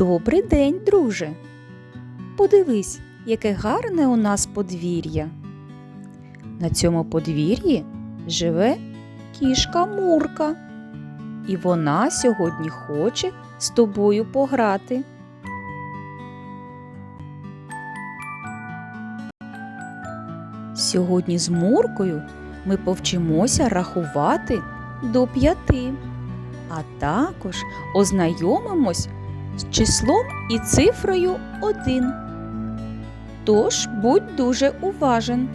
Добрий день, друже. Подивись, яке гарне у нас подвір'я. На цьому подвір'ї живе кішка Мурка. І вона сьогодні хоче з тобою пограти. Сьогодні з Муркою ми повчимося рахувати до п'яти, а також ознайомимось з числом і цифрою 1. Тож будь дуже уважен.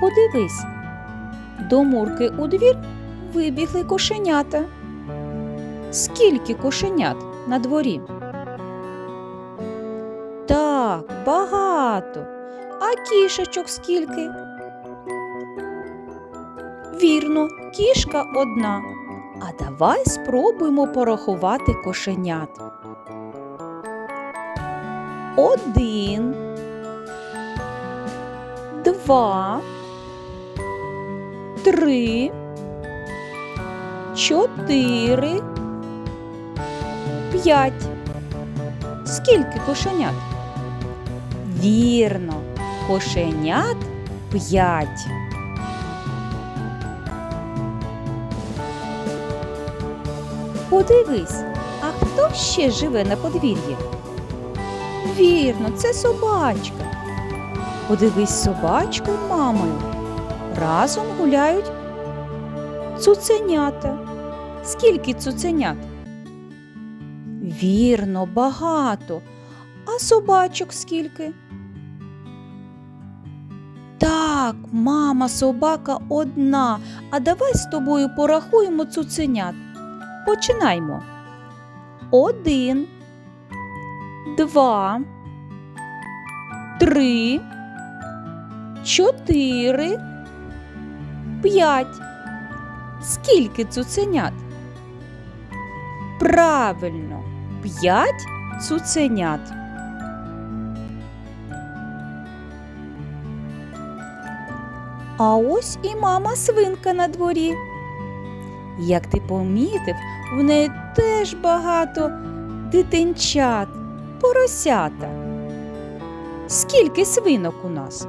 Подивись, до Мурки у двір вибігли кошенята. Скільки кошенят на дворі? Так, багато. А кішечок скільки? Вірно, кішка одна. А давай спробуємо порахувати кошенят. Один. Два. Три. Чотири. П'ять. Скільки кошенят? Вірно, кошенят п'ять. Подивись, а хто ще живе на подвір'ї? Вірно, це собачка. Подивись з мамою. Разом гуляють цуценята. Скільки цуценят? Вірно, багато. А собачок скільки? Так, мама, собака одна. А давай з тобою порахуємо цуценят. Починаймо. Один, два, три, чотири, п'ять. Скільки цуценят? Правильно, п'ять цуценят. А ось і мама свинка на дворі. Як ти помітив, в неї теж багато дитинчат, поросята. Скільки свинок у нас?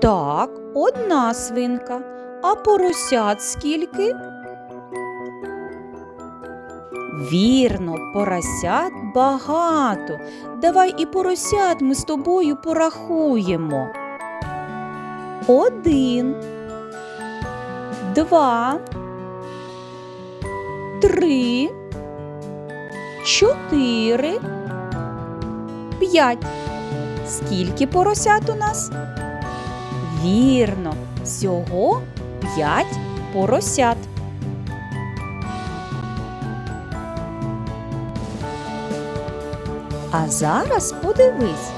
Так, одна свинка. А поросят скільки? Вірно, поросят багато. Давай і поросят ми з тобою порахуємо. Один, два, три, чотири, п'ять. Скільки поросят у нас? Вірно, всього п'ять поросят. А зараз подивись,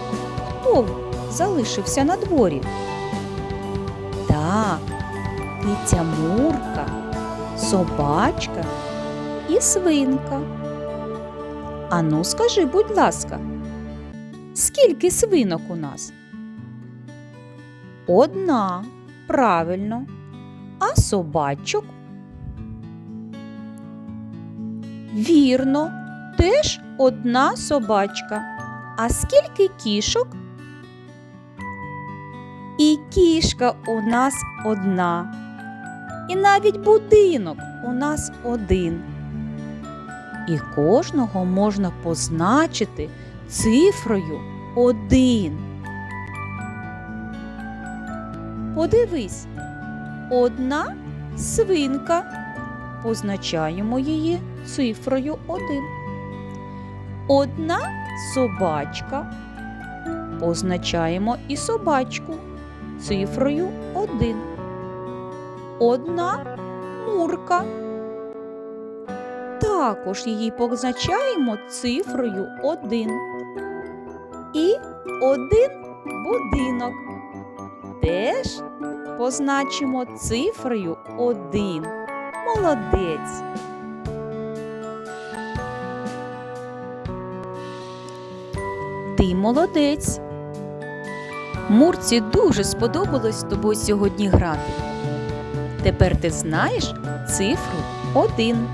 хто залишився на дворі. Киця Мурка, собачка і свинка. Ану, скажи, будь ласка, скільки свинок у нас? Одна, правильно. А собачок? Вірно, теж одна собачка. А скільки кішок? І кішка у нас одна. І навіть будинок у нас один. І кожного можна позначити цифрою один. Подивись, одна свинка. Позначаємо її цифрою один. Одна собачка. Позначаємо і собачку цифрою 1. Одна мурка. Також її позначаємо цифрою 1. І один будинок. Теж позначимо цифрою 1. Молодець. Ти молодець. Мурці дуже сподобалось з тобою сьогодні грати. Тепер ти знаєш цифру один.